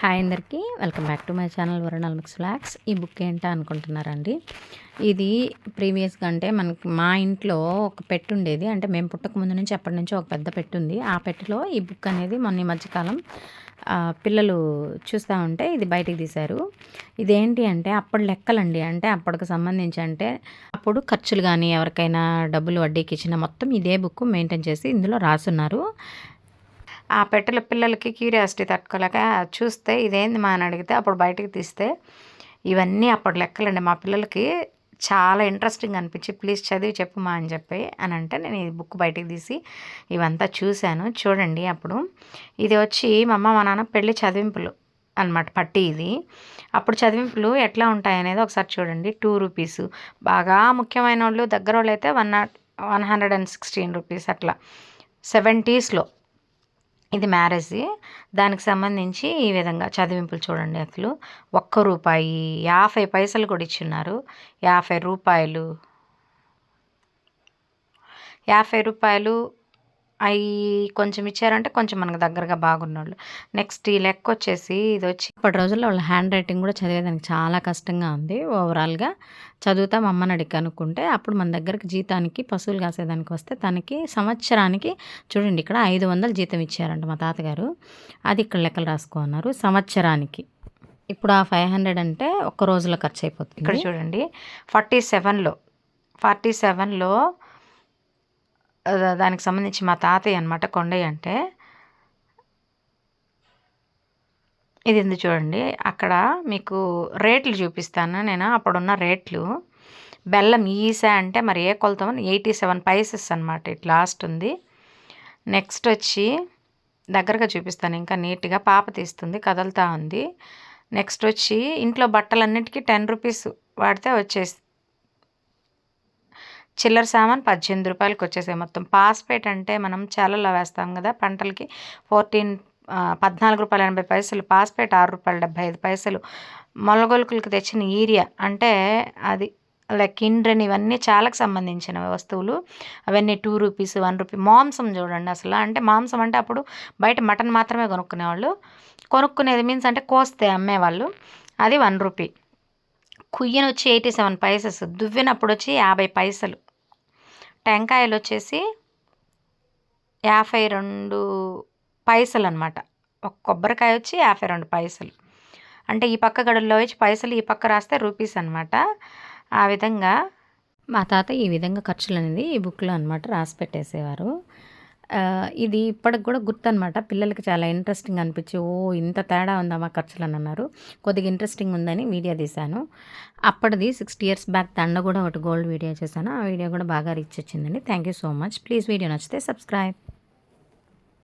Hi అందరికీ. Welcome back to my channel వరుణాల్ mix flax ఈ book ఏంటో అనుకుంటున్నారండి? ఇది ప్రీవియస్గా అంటే మనకి మా ఇంట్లో ఒక పెట్టు ఉండేది. అంటే మేము పుట్టక ముందు నుంచి అప్పటి నుంచి ఒక పెద్ద పెట్టు ఉంది. ఆ పెట్టులో ఈ బుక్ అనేది మొన్న ఈ మధ్యకాలం పిల్లలు చూస్తూ ఉంటే ఇది బయటికి తీశారు. ఇదేంటి అంటే అప్పుడు లెక్కలండి. అంటే అప్పటికి సంబంధించి అంటే అప్పుడు ఖర్చులు కానీ ఎవరికైనా డబ్బులు వడ్డీకి ఇచ్చిన మొత్తం ఇదే బుక్ మెయింటైన్ చేసి ఇందులో రాసున్నారు. ఆ పెట్టెల పిల్లలకి క్యూరియాసిటీ తట్టుకోలేక చూస్తే ఇదేంది మా అని అడిగితే అప్పుడు బయటకు తీస్తే ఇవన్నీ అప్పుడు లెక్కలండి. మా పిల్లలకి చాలా ఇంట్రెస్టింగ్ అనిపించి ప్లీజ్ చదివి చెప్పు మా అని చెప్పి అని అంటే నేను ఈ బుక్ బయటకు తీసి ఇవంతా చూశాను. చూడండి అప్పుడు. ఇది వచ్చి మా అమ్మ మా నాన్న పెళ్ళి చదివింపులు అనమాట పట్టి ఇది. అప్పుడు చదివింపులు ఎట్లా ఉంటాయి అనేది ఒకసారి చూడండి. Two rupees. బాగా ముఖ్యమైన వాళ్ళు దగ్గర వాళ్ళు అయితే one not one hundred and sixteen rupees అట్లా. సెవెంటీస్లో. ఇది మ్యారేజ్. దానికి సంబంధించి ఈ విధంగా చదివింపులు చూడండి అసలు. ఒక్క రూపాయి యాభై పైసలు కూడా ఇచ్చిన్నారు. యాభై రూపాయలు. యాభై రూపాయలు అవి కొంచెం ఇచ్చారంటే కొంచెం మనకు దగ్గరగా బాగున్నోళ్ళు. నెక్స్ట్ ఈ లెక్క వచ్చేసి ఇది వచ్చి ఇప్పటి రోజుల్లో వాళ్ళ హ్యాండ్ రైటింగ్ కూడా చదివేదానికి చాలా కష్టంగా ఉంది ఓవరాల్గా. చదువుతాం అమ్మని అడిగి కనుక్కుంటే అప్పుడు మన దగ్గరికి జీతానికి పశువులు కాసేదానికి వస్తే తనకి సంవత్సరానికి చూడండి ఇక్కడ ఐదు వందలు జీతం ఇచ్చారంట మా తాతగారు. అది ఇక్కడ లెక్కలు రాసుకున్నారు సంవత్సరానికి. ఇప్పుడు ఆ ఫైవ్ హండ్రెడ్ అంటే ఒక్క రోజులో ఖర్చు అయిపోతుంది. ఇక్కడ చూడండి ఫార్టీ సెవెన్లో ఫార్టీ సెవెన్లో దానికి సంబంధించి మా తాతయ్య అనమాట కొండయ్య అంటే. ఇది ఎందు చూడండి అక్కడ మీకు రేట్లు చూపిస్తాను నేను అప్పుడున్న రేట్లు. బెల్లం ఈసా అంటే మరి ఏ కొలత? ఎయిటీ సెవెన్ పైసెస్ అనమాట ఇట్ లాస్ట్ ఉంది. నెక్స్ట్ వచ్చి దగ్గరగా చూపిస్తాను ఇంకా నీట్గా పాప తీస్తుంది కదలుతూ ఉంది. నెక్స్ట్ వచ్చి ఇంట్లో బట్టలన్నిటికీ టెన్ రూపీస్ వాడితే వచ్చేసి చిల్లర సామాన్ పద్దెనిమిది రూపాయలకి వచ్చేసాయి మొత్తం. పాస్పేట్ అంటే మనం చాలలో వేస్తాం కదా పంటలకి. ఫోర్టీన్ పద్నాలుగు రూపాయల ఎనభై పైసలు పాస్పేట్ ఆరు రూపాయల డెబ్బై ఐదు పైసలు. మొలగొలుకులకు తెచ్చిన ఈరియా అంటే అది లైక్ ఇండ్రన్ ఇవన్నీ చాలకు సంబంధించిన వస్తువులు. అవన్నీ టూ రూపీస్ వన్ రూపీ. మాంసం చూడండి అసలు. అంటే మాంసం అంటే అప్పుడు బయట మటన్ మాత్రమే కొనుక్కునేవాళ్ళు. కొనుక్కునేది మీన్స్ అంటే కోస్తే అమ్మేవాళ్ళు. అది వన్ రూపీ. కుయ్యను వచ్చి ఎయిటీ సెవెన్ పైసెస్ దువ్వినప్పుడు వచ్చి యాభై పైసలు. టెంకాయలు వచ్చేసి యాభై రెండు పైసలు అనమాట ఒక కొబ్బరికాయ వచ్చి యాభై రెండు పైసలు. అంటే ఈ పక్క గడుల్లో వచ్చి పైసలు ఈ పక్క రాస్తే రూపీస్ అనమాట. ఆ విధంగా మా తాత ఈ విధంగా ఖర్చులు అనేది ఈ బుక్లో అనమాట రాసి పెట్టేసేవారు. ఇది ఇప్పటికి కూడా గుర్తు అనమాట పిల్లలకి చాలా ఇంట్రెస్టింగ్ అనిపించి ఓ ఇంత తేడా ఉందా మా ఖర్చులు అని అన్నారు. కొద్దిగా ఇంట్రెస్టింగ్ ఉందని వీడియో తీశాను. అప్పటిది సిక్స్టీ ఇయర్స్ బ్యాక్ దండ కూడా ఒకటి గోల్డ్ వీడియో చేశాను. ఆ వీడియో కూడా బాగా రీచ్ వచ్చిందండి. Thank you so much please video నచ్చితే సబ్స్క్రైబ్